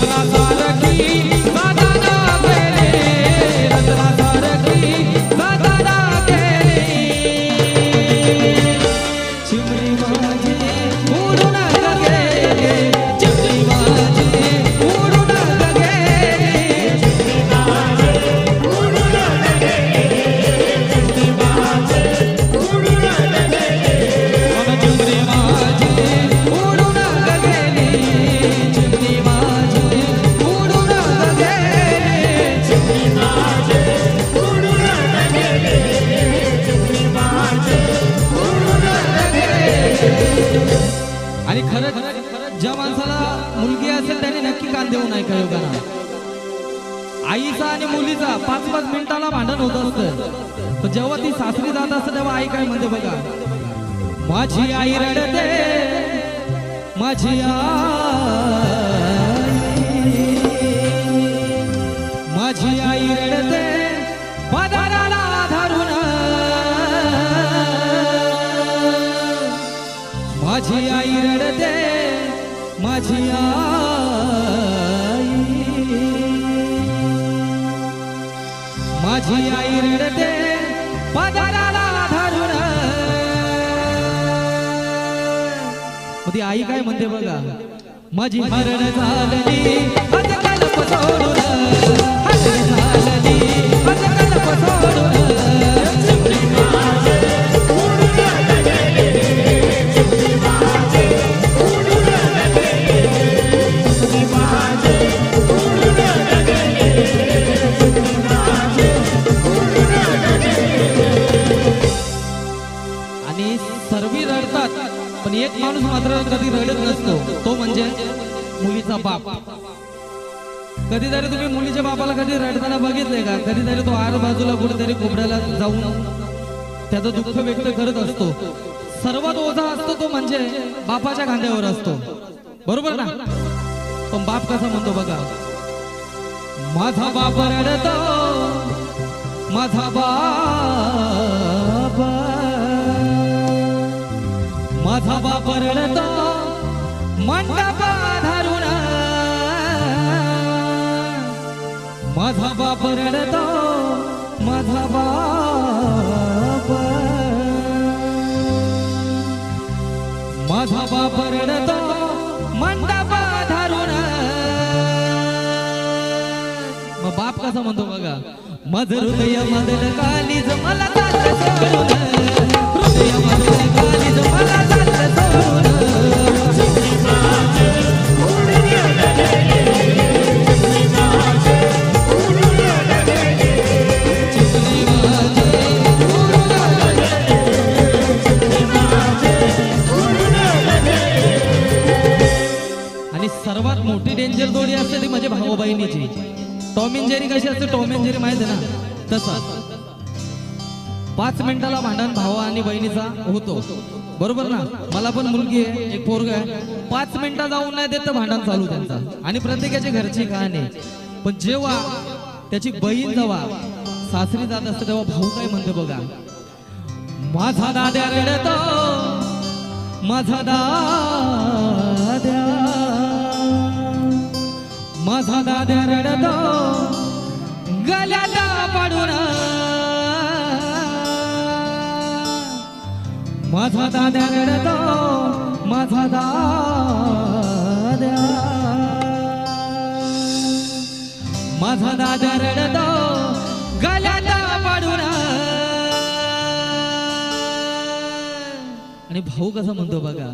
Vamos होत असत. पण जेव्हा ती सासरी जात असत तेव्हा आई काय म्हणते बघा? माझी आई रडते माझी आई माझी आई रडते पदाराला धरून. माझी आई रडते माझी आई ती आई काय म्हणते बघा? माझी हरण झालेली तो कुठेतरी कोपऱ्याला जाऊन त्याचं दुःख व्यक्त करत असतो. सर्वात ओझा असतो तो म्हणजे बापाच्या खांद्यावर असतो. बरोबर ना? पण बाप कसा म्हणतो बघा? माझा बाप रडतो माझा बाप माझा बाप रडतो मंडपा धरून. माझा बाप परणतो बाप मंडप धरून. मग बाप कसा म्हणतो बघा माझ हृदय मधल कालीज मला हृदय मधल कालीज मला ना तसा. पाच मिनिटाला भांडण भावा आणि बहिणीचा होतो. बरोबर ना? मला पण मुलगी आहे एक पोरग आहे. पाच मिनिटं जाऊन नाही देत भांडण चालू त्यांचा. आणि प्रत्येकाची घरची कहाणी पण जेव्हा त्याची बहीण जेव्हा सासरी जात असते तेव्हा भाऊ काय म्हणते बघा? माझा दाद्या रडतो माझा दाद्या माझा दाद्या रडतो गल्याला पाडून. माझा दाद्या रडतो माझा दाद्या माझा दाद्या रडतो गल्याला पाडून. आणि भाऊ कसा म्हणतो बघा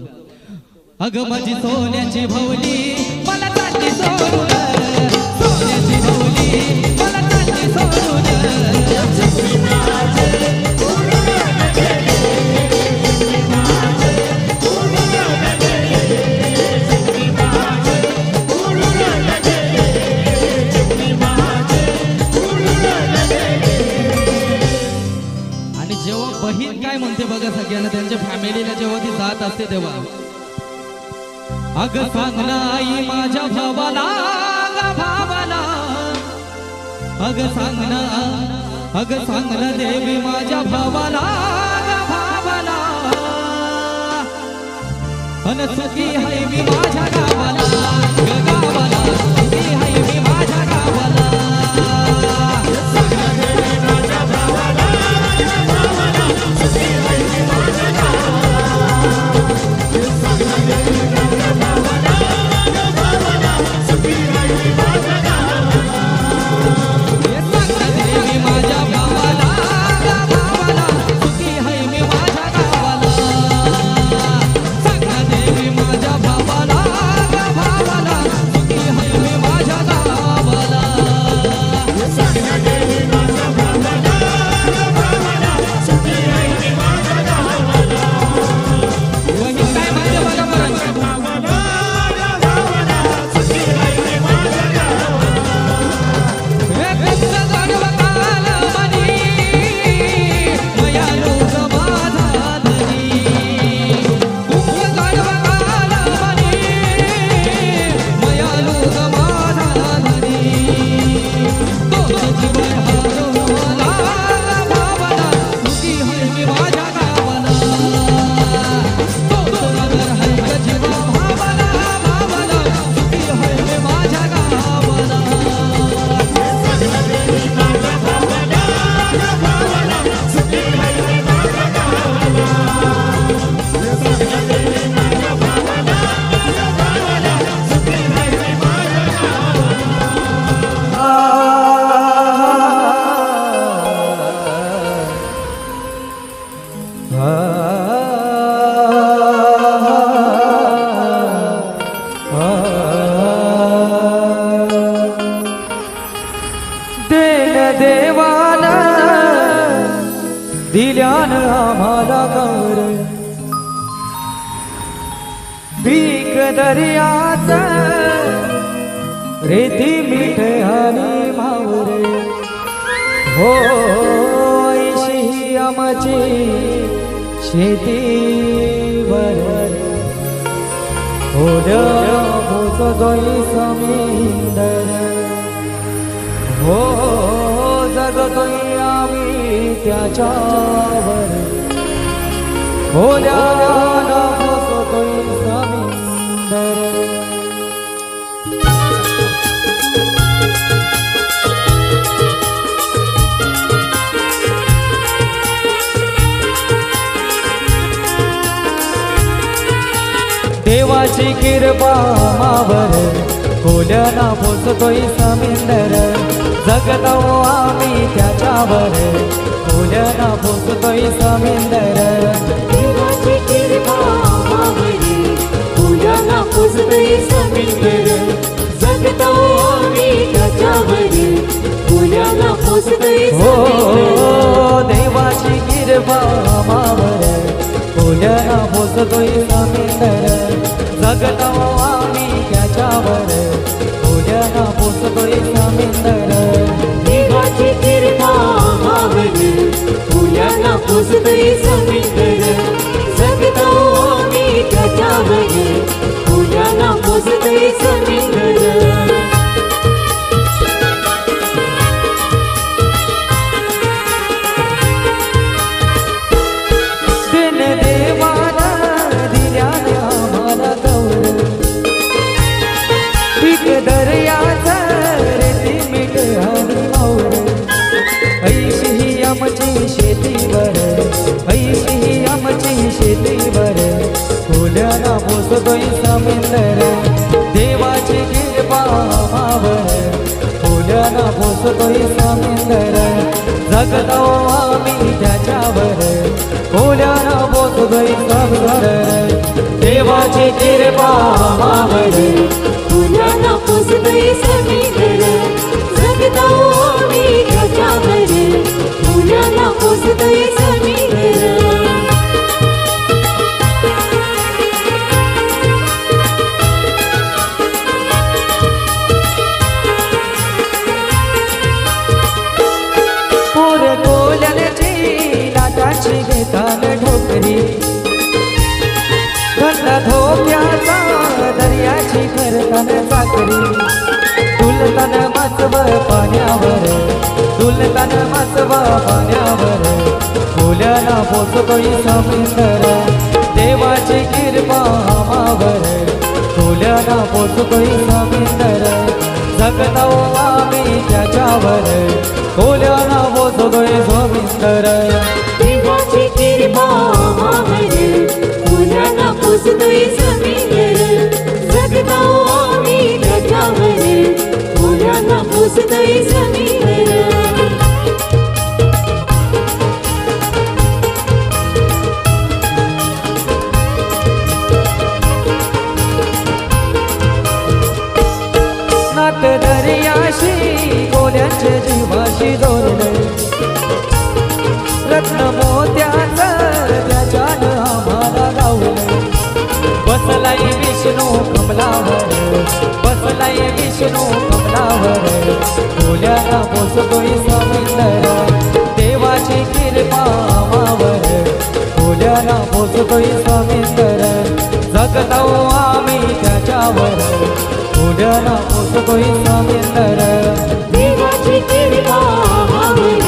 अगं माझी सोन्याची भवली मला सोडून. सोन्याची भवली. बहीण काय म्हणते बघा सगळ्यांना त्यांच्या फॅमिलीला जेव्हा ती जात असते तेव्हा अग सांग ना माझ्या भावाला भावाला अग सांगना अग सांगना देवी माझ्या भावाला भावाला. अन सुखी आहे मी माझ्या गावाला. दर्याच रेती मीठ आणि मावरे. हो आमची शेती बरोबर होत गोई समुंदर. हो जगतोय आम्ही त्याच्यावर. ओढ्या तुझी कृपा मावर. कोल्याला पोचतोय समिंदर. जगतो आम्ही त्याच्यावर. कोल्याला पोचतोय समिंदर. पोसतोय देवाची कृपा मावर फुल्याना पोसतोय समिंदर जगतो आम्ही त्याच्यावर फुल्याना भोसतोय समिंदर देवाची कृपा मावर तुझ्याला भोसतोय समिंदर. लाटाची घेतान ढोकरी. थंड धोक्याचा दर्याची करतान चाकरी तुलतान माचव पाण्यावर तुलतान माचव पाण्यावर. फुल्याला पोचतोय समुंदर देवाची कृपा मावर फुल्याला पोचतोय समुंदर जगतो आम्ही त्याच्यावर. कोल्याला पोचतोय समुंदर. देवाची कृपा आम्हावर, तुझ्याला पुजतोय समिंदर. जगतो आम्ही त्याच्यावर, तुझ्याला पुजतोय समिंदर. नात दर्याशी कोल्याचे जीवाशी जोडले रत्न विष्णू कमलावर बोल्याला पोचतोय समुंदर देवाची कृपा मावर कोल्याला पोचतोय समुंदर जगतो आम्ही त्याच्यावर बोल्याला पोचतोय समुंदर देवाची कृपा आम्हावर,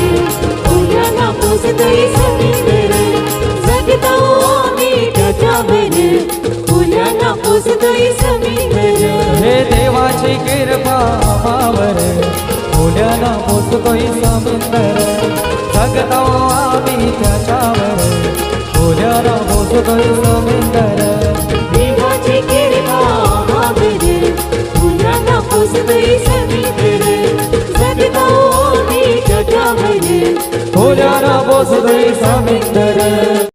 तुझ्याला पुजतोय समिंदर. जगतो आम्ही त्याच्यावर, बोल्याला पोचतोय समिंदर. कोल्याला पोचतोय समुंदर. जगतो आम्ही त्याच्यावर कोल्याला पोचतोय समुंदर. तुझ्याला पुजतोय समिंदर.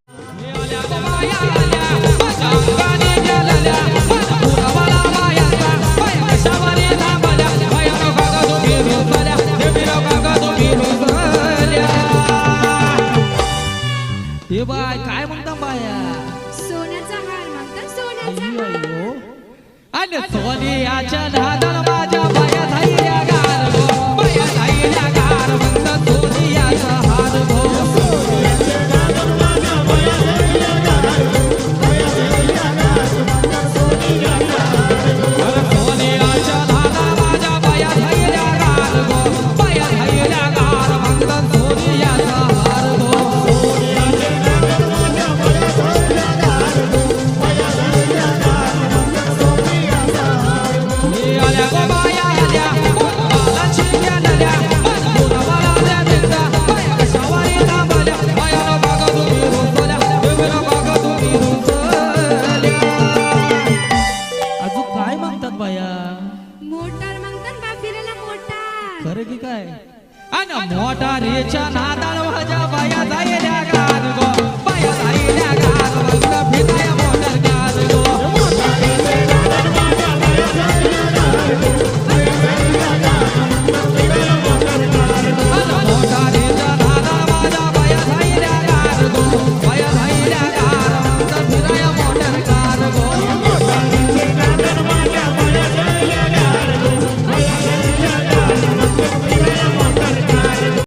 Bye.